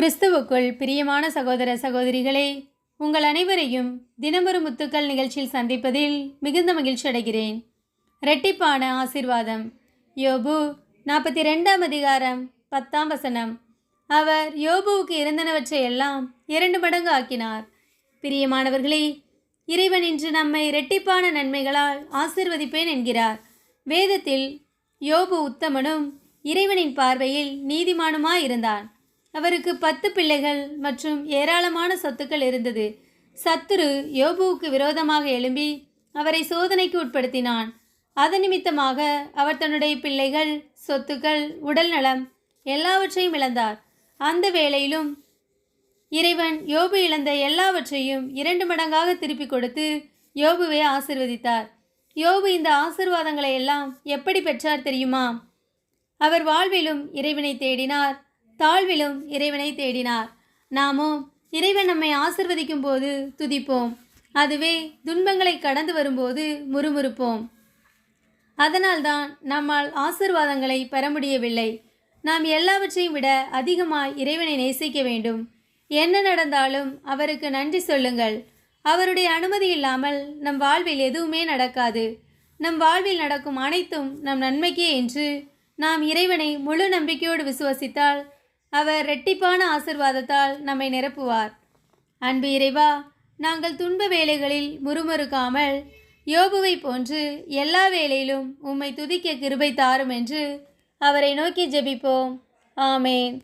கிறிஸ்துவுக்குள் பிரியமான சகோதர சகோதரிகளே உங்கள் அனைவரையும் தினமொரு முத்துக்கள் நிகழ்ச்சியில் சந்திப்பதில் மிகுந்த மகிழ்ச்சி அடைகிறேன். ரெட்டிப்பான ஆசிர்வாதம். யோபு நாற்பத்தி ரெண்டாம் அதிகாரம் பத்தாம் வசனம். அவர் யோபுவுக்கு இருந்தனவற்றை எல்லாம் இரண்டு மடங்கு ஆக்கினார். பிரியமானவர்களே இறைவன் இன்று நம்மை இரட்டிப்பான நன்மைகளால் ஆசிர்வதிப்பேன் என்கிறார். வேதத்தில் யோபு உத்தமனும் இறைவனின் பார்வையில் நீதிமானுமாயிருந்தான். அவருக்கு பத்து பிள்ளைகள் மற்றும் ஏராளமான சொத்துக்கள் இருந்தது. சத்துரு யோபுவுக்கு விரோதமாக எழும்பி அவரை சோதனைக்கு உட்படுத்தினான். அது நிமித்தமாக அவர் தன்னுடைய பிள்ளைகள் சொத்துக்கள் உடல் நலம் எல்லாவற்றையும் இழந்தார். அந்த வேளையிலும் இறைவன் யோபு இழந்த எல்லாவற்றையும் இரண்டு மடங்காக திருப்பிக் கொடுத்து யோபுவை ஆசிர்வதித்தார். யோபு இந்த ஆசிர்வாதங்களை எல்லாம் எப்படி பெற்றார் தெரியுமா? அவர் வாழ்விலும் இறைவனை தேடினார். தாழ்விலும் இறைவனை தேடினார். நாமும் இறைவன் நம்மை ஆசிர்வதிக்கும் போது துதிப்போம். அதுவே துன்பங்களை கடந்து வரும்போது முறுமுறுப்போம். அதனால்தான் நம்மால் ஆசிர்வாதங்களை பெற முடியவில்லை. நாம் எல்லாவற்றையும் விட அதிகமாய் இறைவனை நேசிக்க வேண்டும். என்ன நடந்தாலும் அவருக்கு நன்றி சொல்லுங்கள். அவருடைய அனுமதி இல்லாமல் நம் வாழ்வில் எதுவுமே நடக்காது. நம் வாழ்வில் நடக்கும் அனைத்தும் நம் நன்மைக்கே என்று நாம் இறைவனை முழு நம்பிக்கையோடு விசுவசித்தால் அவர் இரட்டிப்பான ஆசிர்வாதத்தால் நம்மை நிரப்புவார். அன்பு இறைவா நாங்கள் துன்ப வேலைகளில் முறுமுறுக்காமல் யோபுவை போன்று எல்லா வேளையிலும் உம்மை துதிக்க கிருபை தாரும் என்று அவரை நோக்கி ஜெபிப்போம். ஆமேன்.